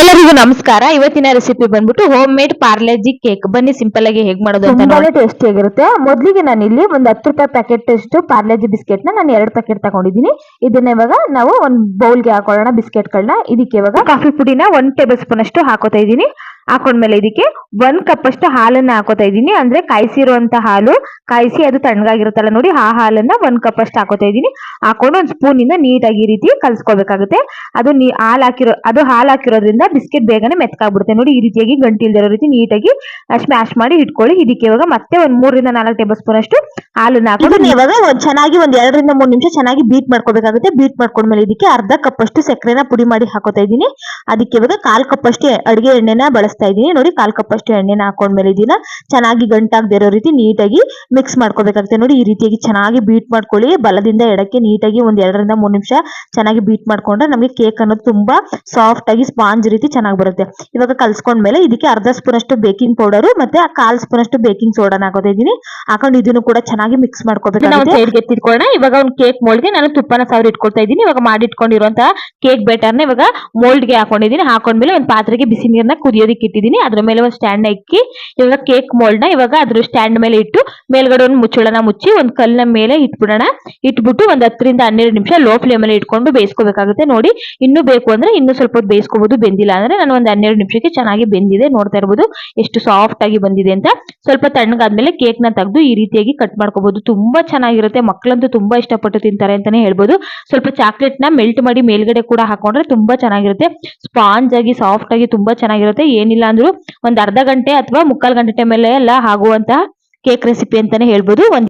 ಎಲ್ಲರಿಗೂ ನಮಸ್ಕಾರ. ಇವತ್ತಿನ ರೆಸಿಪಿ ಬಂದ್ಬಿಟ್ಟು ಹೋಮ್ ಮೇಡ್ ಪಾರ್ಲೆಜಿ ಕೇಕ್ ಬನ್ನಿ ಸಿಂಪಲ್ ಆಗಿ ಹೇಗ್ ಮಾಡೋದು ಅಂತ ನೋಡಿ ಟೇಸ್ಟಿ ಆಗಿರುತ್ತೆ. ಮೊದ್ಲಿಗೆ ನಾನು ಇಲ್ಲಿ ಒಂದು ಹತ್ತು ರೂಪಾಯಿ ಪ್ಯಾಕೆಟ್ ಅಷ್ಟು ಪಾರ್ಲೆಜಿ ಬಿಸ್ಕೆಟ್ನ ನಾನು ಎರಡು ಪ್ಯಾಕೆಟ್ ತಗೊಂಡಿದ್ದೀನಿ. ಇದನ್ನ ಇವಾಗ ನಾವು ಒಂದು ಬೌಲ್ಗೆ ಹಾಕೊಳ್ಳೋಣ ಬಿಸ್ಕೆಟ್ ಗಳನ್ನ ಇದಕ್ಕೆ ಇವಾಗ ಕಾಫಿ ಪುಡಿನ ಒಂದ್ ಟೇಬಲ್ ಸ್ಪೂನ್ ಅಷ್ಟು ಹಾಕೋತಾ ಇದ್ದೀನಿ. ಹಾಕೊಂಡ್ಮೇಲೆ ಇದಕ್ಕೆ ಒಂದ್ ಕಪ್ ಅಷ್ಟು ಹಾಲನ್ನ ಹಾಕೋತಾ ಇದ್ದೀನಿ. ಅಂದ್ರೆ ಕಾಯಿಸಿರುವಂತ ಹಾಲು ಕಾಯಿಸಿ ಅದು ತಣ್ಣಗಾಗಿರುತ್ತಲ್ಲ ನೋಡಿ ಆ ಹಾಲನ್ನ ಒಂದ್ ಕಪ್ ಅಷ್ಟು ಹಾಕೋತಾ ಇದೀನಿ ಹಾಕೊಂಡು ಒಂದ್ ಸ್ಪೂನ್ ಇಂದ ನೀಟಾಗಿ ಈ ರೀತಿ ಕಲ್ಸ್ಕೊಬೇಕಾಗುತ್ತೆ. ಅದು ನೀ ಹಾಲ್ ಹಾಕಿರೋ ಅದು ಹಾಲ್ ಹಾಕಿರೋದ್ರಿಂದ ಬಿಸ್ಕೆಟ್ ಬೇಗನೆ ಮೆತ್ಕಾಗ್ಬಿಡುತ್ತೆ. ನೋಡಿ ಈ ರೀತಿಯಾಗಿ ಗಂಟಿಲ್ದಿರೋ ರೀತಿ ನೀಟಾಗಿ ಸ್ಮ್ಯಾಶ್ ಮಾಡಿ ಇಟ್ಕೊಳ್ಳಿ. ಇದಕ್ಕೆ ಇವಾಗ ಮತ್ತೆ ಒಂದ್ ಮೂರರಿಂದ ನಾಲ್ಕು ಟೇಬಲ್ ಸ್ಪೂನ್ ಅಷ್ಟು ಹಾಲನ್ನ ಹಾಕೊಂಡು ಇವಾಗ ಒಂದ್ ಚೆನ್ನಾಗಿ ಒಂದ್ ಎರಡರಿಂದ ಮೂರ್ ನಿಮಿಷ ಚೆನ್ನಾಗಿ ಬೀಟ್ ಮಾಡ್ಕೋಬೇಕಾಗುತ್ತೆ. ಬೀಟ್ ಮಾಡ್ಕೊಂಡ್ಮೇಲೆ ಇದಕ್ಕೆ ಅರ್ಧ ಕಪ್ ಅಷ್ಟು ಸಕ್ಕರೆನ ಪುಡಿ ಮಾಡಿ ಹಾಕೋತಾ ಇದೀನಿ ಅದಕ್ಕೆ ಇವಾಗ ಕಾಲ್ ಕಪ್ ಅಷ್ಟು ಅಡಿಗೆ ಎಣ್ಣೆನ ಬಳಸ್ತಾ ಇದ್ದೀನಿ. ನೋಡಿ ಕಾಲ್ ಕಪ್ ಅಷ್ಟು ಎಣ್ಣೆನ ಹಾಕೊಂಡ್ಮೇಲೆ ಇದನ್ನ ಚೆನ್ನಾಗಿ ಗಂಟಾಗದೇ ಇರೋ ರೀತಿ ನೀಟಾಗಿ ಮಿಕ್ಸ್ ಮಾಡ್ಕೋಬೇಕಾಗುತ್ತೆ. ನೋಡಿ ಈ ರೀತಿಯಾಗಿ ಚೆನ್ನಾಗಿ ಬೀಟ್ ಮಾಡ್ಕೊಳ್ಳಿ. ಬಲದಿಂದ ಎಡಕ್ಕೆ ನೀಟಾಗಿ ಒಂದ್ ಎರಡರಿಂದ ಮೂರು ನಿಮಿಷ ಚೆನ್ನಾಗಿ ಬೀಟ್ ಮಾಡ್ಕೊಂಡ್ರೆ ನಮಗೆ ಕೇಕ್ ಅನ್ನೋದು ತುಂಬಾ ಸಾಫ್ಟ್ ಆಗಿ ಸ್ಪಾಂಜ್ ರೀತಿ ಚೆನ್ನಾಗಿ ಬರುತ್ತೆ. ಇವಾಗ ಕಲ್ಸ್ಕೊಂಡ್ಮೇಲೆ ಇದಕ್ಕೆ ಅರ್ಧ ಸ್ಪೂನ್ ಅಷ್ಟು ಬೇಕಿಂಗ್ ಪೌಡರ್ ಮತ್ತೆ ಕಾಲ್ ಸ್ಪೂನ್ ಅಷ್ಟು ಬೇಕಿಂಗ್ ಸೋಡಾನ ಹಾಕೋತಾ ಇದೀನಿ ಹಾಕೊಂಡು ಇದನ್ನು ಕೂಡ ಚೆನ್ನಾಗಿ ಮಿಕ್ಸ್ ಎತ್ತಿಟ್ಕೊಳ್ಳೋಣ. ಇವಾಗ ಒಂದು ಕೇಕ್ ಮೋಲ್ಡ್ಗೆ ನಾನು ತುಪ್ಪನ ಸಾವಿರ ಇಟ್ಕೊಳ್ತಾ ಇದ್ದೀನಿ. ಇವಾಗ ಮಾಡಿಟ್ಕೊಂಡಿರುವಂತಹ ಕೇಕ್ ಬೇಟರ್ನ ಇವಾಗ ಮೋಲ್ಡ್ಗೆ ಹಾಕೊಂಡಿದ್ದೀನಿ. ಹಾಕೊಂಡ್ಮೇಲೆ ಒಂದು ಪಾತ್ರೆಗೆ ಬಿಸಿ ನೀರನ್ನ ಕುದಿಯೋದಕ್ಕೆ ಇಟ್ಟಿದ್ದೀನಿ. ಅದ್ರ ಮೇಲೆ ಒಂದು ಸ್ಟ್ಯಾಂಡ್ ಇಕ್ಕಿ ಇವಾಗ ಕೇಕ್ ಮೋಲ್ಡ್ನ ಇವಾಗ ಅದ್ರ ಸ್ಟ್ಯಾಂಡ್ ಮೇಲೆ ಇಟ್ಟು ಮೇಲ್ಗಡೆ ಒಂದು ಮುಚ್ಚಳನ ಮುಚ್ಚಿ ಒಂದು ಕಲ್ಲಿನ ಮೇಲೆ ಇಟ್ಬಿಡೋಣ. ಇಟ್ಬಿಟ್ಟು ಒಂದ್ ಹತ್ತರಿಂದ ಹನ್ನೆರಡು ನಿಮಿಷ ಲೋ ಫ್ಲೇಮ್ ಅಲ್ಲಿ ಇಟ್ಕೊಂಡು ಬೇಯಿಸ್ಕೋಬೇಕಾಗುತ್ತೆ. ನೋಡಿ, ಇನ್ನು ಬೇಕು ಅಂದ್ರೆ ಇನ್ನು ಸ್ವಲ್ಪ ಹೊತ್ತು ಬೇಯಿಸ್ಕೋಬಹುದು ಬೆಂದಿಲ್ಲ ಅಂದ್ರೆ ನಾನು ಒಂದು ಹನ್ನೆರಡು ನಿಮಿಷಕ್ಕೆ ಚೆನ್ನಾಗಿ ಬೆಂದಿದೆ ನೋಡ್ತಾ ಇರ್ಬೋದು. ಎಷ್ಟು ಸಾಫ್ಟ್ ಆಗಿ ಬಂದಿದೆ ಅಂತ. ಸ್ವಲ್ಪ ತಣ್ಣಗಾದ್ಮೇಲೆ ಕೇಕ್ನ ತೆಗೆದು ಈ ರೀತಿಯಾಗಿ ಕಟ್ ಮಾಡ್ಕೋಬಹುದು ತುಂಬಾ ಚೆನ್ನಾಗಿರುತ್ತೆ. ಮಕ್ಕಳಂತೂ ತುಂಬಾ ಇಷ್ಟಪಟ್ಟು ತಿಂತಾರೆ ಅಂತಾನೆ ಹೇಳ್ಬೋದು. ಸ್ವಲ್ಪ ಚಾಕ್ಲೇಟ್ನ ಮೆಲ್ಟ್ ಮಾಡಿ ಮೇಲ್ಗಡೆ ಕೂಡ ಹಾಕೊಂಡ್ರೆ ತುಂಬಾ ಚೆನ್ನಾಗಿರುತ್ತೆ. ಸ್ಪಾಂಜ್ ಆಗಿ ಸಾಫ್ಟ್ ಆಗಿ ತುಂಬಾ ಚೆನ್ನಾಗಿರುತ್ತೆ. ಏನಿಲ್ಲ ಅಂದ್ರು ಒಂದ್ ಅರ್ಧ ಗಂಟೆ ಅಥವಾ ಮುಕ್ಕಾಲ್ ಗಂಟೆ ಮೇಲೆ ಎಲ್ಲ ಆಗುವಂತಹ ಕೇಕ್ ರೆಸಿಪಿ ಅಂತಾನೆ ಹೇಳ್ಬೋದು. ಒಂದ್